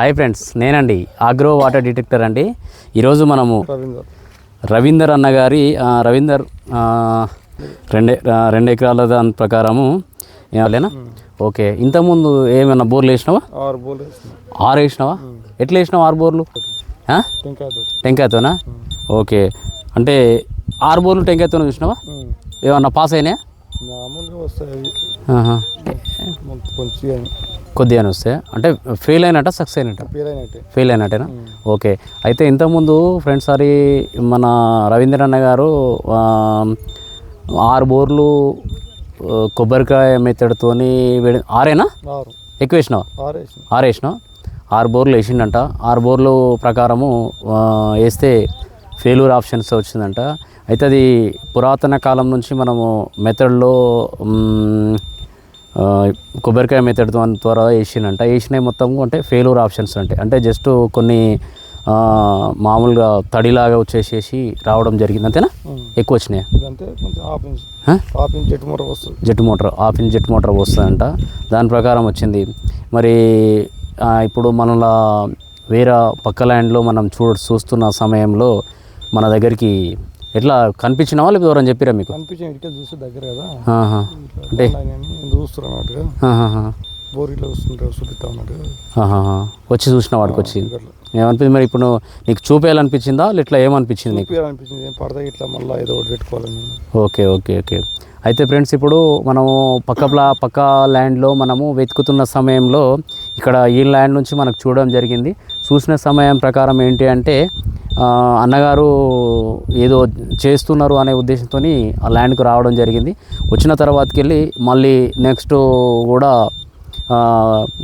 Hi friends నేనండి agro water detector అండి. ఈరోజు మనము రవీందర్. అన్న గారి రవీందర్ రెండు రెండు ఎకరాల దాని ప్రకారము. ఏమలేనా ఓకే ఇంతకుముందు ఏమైనా బోర్లు వేసినావా? ఆరు వేసినావా? ఎట్లా వేసినావు ఆరు బోర్లు? టెంకాయతోనా? ఓకే అంటే ఆరు బోర్లు టెంకాయతోనే చూసినావా ఏమన్నా పాస్ అయినాయా? కొద్దిగానే వస్తే అంటే ఫెయిల్ అయినట్ట సక్సెస్ అయినట్ట పేరు అయినట్టే. ఫెయిల్ అయినట్టేనా? ఓకే. అయితే ఇంతకుముందు ఫ్రెండ్స్ సారి మన రవీంద్ర అన్న గారు ఆరు బోర్లు కొబ్బరికాయ మెత్తడితోని వేడి ఆరేనా? ఆరు. ఎక్కువ వేసినావా? ఆరు వేసిన. ఆరు వేసినావు? ఆరు బోర్లు వేసిండంట. ఆరు బోర్లు ప్రకారము వేస్తే ఫెయిల్యూర్ ఆప్షన్స్ వచ్చిందంట. అయితే అది పురాతన కాలం నుంచి మనము మెథడ్లో కొబ్బరికాయ మెథడ్ ద్వారా వేసిండంట. వేసినవి మొత్తం అంటే ఫెయిల్యూర్ ఆప్షన్స్ అంటే అంటే జస్ట్ కొన్ని మామూలుగా తడిలాగా వచ్చేసేసి రావడం జరిగింది. అంతేనా? ఎక్కువ వచ్చినాయి? ఇదంటే కొంచెం హాఫ్ ఇంచ్ హాఫ్ ఇంచ్ వస్తుంది. Jet motor half inch jet motor వస్తుందంట. దాని ప్రకారం వచ్చింది. మరి ఇప్పుడు మనలా వేరే పక్క ల్యాండ్లో మనం చూ చూస్తున్న సమయంలో మన దగ్గరికి ఎట్లా కనిపించినావా? లేకపోతే ఎవరైనా చెప్పిరా మీకు? కనిపించే దగ్గర కదా. అంటే చూస్తున్నారు అన్నట్టుగా ఆహాహా. బోర్ ఇట్లా వస్తుంటారు చూపిస్తా ఆహాహా. వచ్చి చూసిన వాడికి వచ్చి. ఏమనిపించింది మరి ఇప్పుడు నీకు చూపేయాలనిపించిందా ఇట్లా ఏమనిపించింది నీకు? అనిపించింది ఏం పడతా ఇట్లా మళ్ళీ ఏదో ఒకటి పెట్టుకోవాలని. Okay okay okay. అయితే ఫ్రెండ్స్ ఇప్పుడు మనము పక్క ప్లా పక్క ల్యాండ్లో మనము వెతుకుతున్న సమయంలో ఇక్కడ ఈ ల్యాండ్ నుంచి మనకు చూడడం జరిగింది. చూసిన సమయం ప్రకారం ఏంటి అంటే అన్నగారు ఏదో చేస్తున్నారు అనే ఉద్దేశంతో ఆ ల్యాండ్కి రావడం జరిగింది. వచ్చిన తర్వాతకి వెళ్ళి మళ్ళీ నెక్స్ట్ కూడా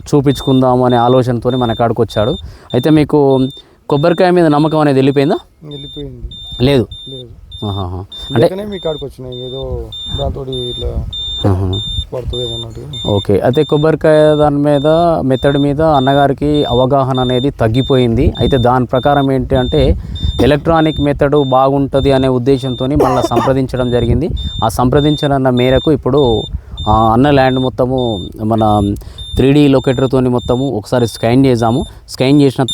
చూపించుకుందాం అనే ఆలోచనతో మన కాడికి వచ్చాడు. అయితే మీకు కొబ్బరికాయ మీద నమ్మకం అనేది వెళ్ళిపోయిందా? వెళ్ళిపోయింది. లేదు. అందుకనే మీ కాడికి వచ్చినాయి ఏదో దాంతో ఇట్లా ఓకే. అయితే కొబ్బరికాయ దాని మీద మెథడ్ మీద అన్నగారికి అవగాహన అనేది తగ్గిపోయింది. అయితే దాని ప్రకారం ఏంటి అంటే ఎలక్ట్రానిక్ మెథడ్ బాగుంటుంది అనే ఉద్దేశంతో మళ్ళీ సంప్రదించడం జరిగింది. ఆ సంప్రదించిన మేరకు ఇప్పుడు అన్న ల్యాండ్ మొత్తము మన త్రీ డీ లొకేటర్తో మొత్తము ఒకసారి స్కాన్ చేసాము స్కాన్ చేసిన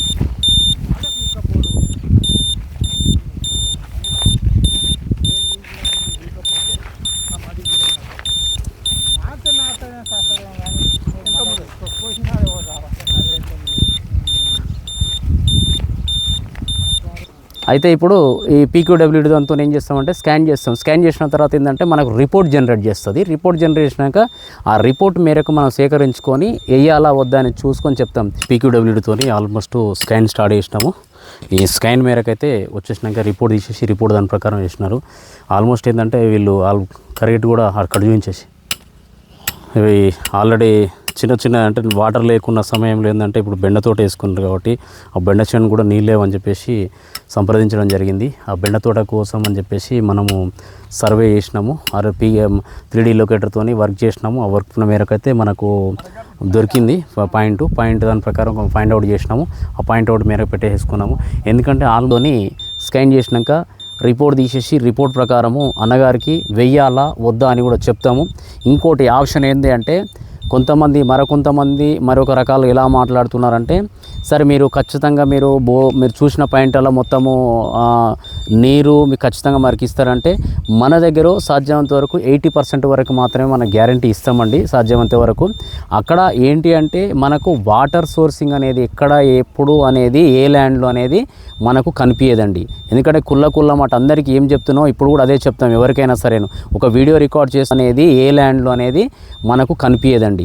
అయితే ఇప్పుడు ఈ పీక్యూడబ్ల్యూడి దాంతో ఏం చేస్తామంటే స్కాన్ చేస్తాం. స్కాన్ చేసిన తర్వాత ఏంటంటే మనకు రిపోర్ట్ జనరేట్ చేస్తుంది. రిపోర్ట్ జనరేట్ చేసినాక ఆ రిపోర్ట్ మేరకు మనం సేకరించుకొని వేయాలా వద్దా అని చూసుకొని చెప్తాం. పీక్యూడబ్ల్యూడితో ఆల్మోస్ట్ స్కాన్ స్టార్ట్ చేసినాము. ఈ స్కాన్ మేరకు అయితే వచ్చేసినాక రిపోర్ట్ తీసేసి రిపోర్ట్ దాని ప్రకారం చేసినారు. ఆల్మోస్ట్ ఏంటంటే వీళ్ళు ఆల్ కరెక్ట్ కూడా అక్కడ చూపించేసి ఇవి ఆల్రెడీ చిన్న చిన్న అంటే వాటర్ లేకున్న సమయంలో ఏంటంటే ఇప్పుడు బెండతోట వేసుకున్నారు కాబట్టి ఆ బెండ చేను కూడా నీళ్ళు లేవని చెప్పేసి సంప్రదించడం జరిగింది. ఆ బెండ తోట కోసం అని చెప్పేసి మనము సర్వే చేసినాము. R P M three D లొకేటర్తోని work చేసినాము. ఆ వర్క్ మేరకు అయితే మనకు దొరికింది. పాయింట్ పాయింట్ దాని ప్రకారం ఫైండ్ అవుట్ చేసినాము. ఆ పాయింట్ అవుట్ మేరకు పెట్టేసుకున్నాము. ఎందుకంటే ఆల్లోని స్కాన్ చేసినాక రిపోర్ట్ తీసేసి రిపోర్ట్ ప్రకారము అన్నగారికి వెయ్యాలా వద్దా అని కూడా చెప్తాము. ఇంకోటి ఆప్షన్ ఏంటి అంటే కొంతమంది మరికొంతమంది మరొక రకాలు ఎలా మాట్లాడుతున్నారంటే సరే మీరు ఖచ్చితంగా మీరు బో మీరు చూసిన పాయింట్లలో మొత్తము నీరు మీకు ఖచ్చితంగా మనకి ఇస్తారంటే మన దగ్గర సాధ్యమైనంత వరకు ఎయిటీ పర్సెంట్ వరకు మాత్రమే మన గ్యారంటీ ఇస్తామండి సాధ్యమైనంత వరకు. అక్కడ ఏంటి అంటే మనకు వాటర్ సోర్సింగ్ అనేది ఎక్కడ ఎప్పుడు అనేది ఏ ల్యాండ్లో అనేది మనకు కనిపించదండి ఎందుకంటే కుల్ల కుల్ల మాట అందరికీ ఏం చెప్తున్నావు ఇప్పుడు కూడా అదే చెప్తాం ఎవరికైనా సరేను. ఒక వీడియో రికార్డ్ చేసి అనేది ఏ ల్యాండ్లో అనేది మనకు కనిపించదండి